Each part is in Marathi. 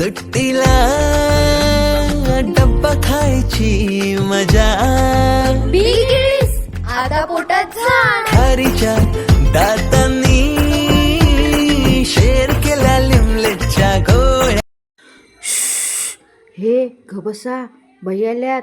सुट्टीला डब्बा खायची मजा. आता पोटात झाड. खारीच्या दातांनी शेर केल्या लिमलेटच्या गोळ्या. हे घबसा भैयाल्यात.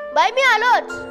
बाई मी आलोच रडत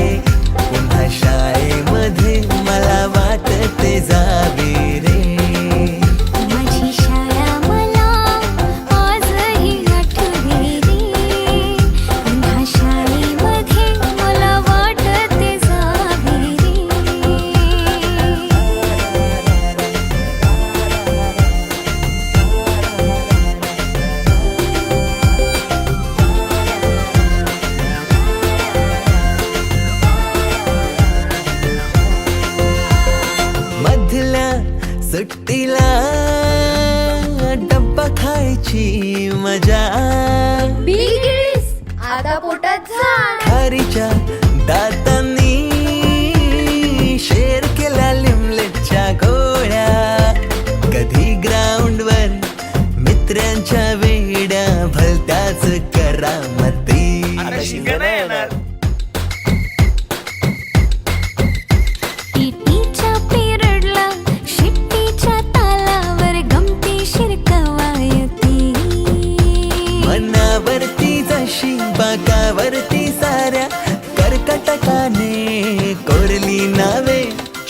मजा. बिगिस आता पोटात झाड खारीच्या दातांनी शेर केल्या लिमलेटच्या गोळ्या. कधी ग्राउंडवर मित्रांच्या वेड्या भलत्याच करामती.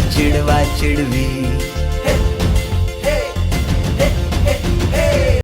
चिडवा चिडवी.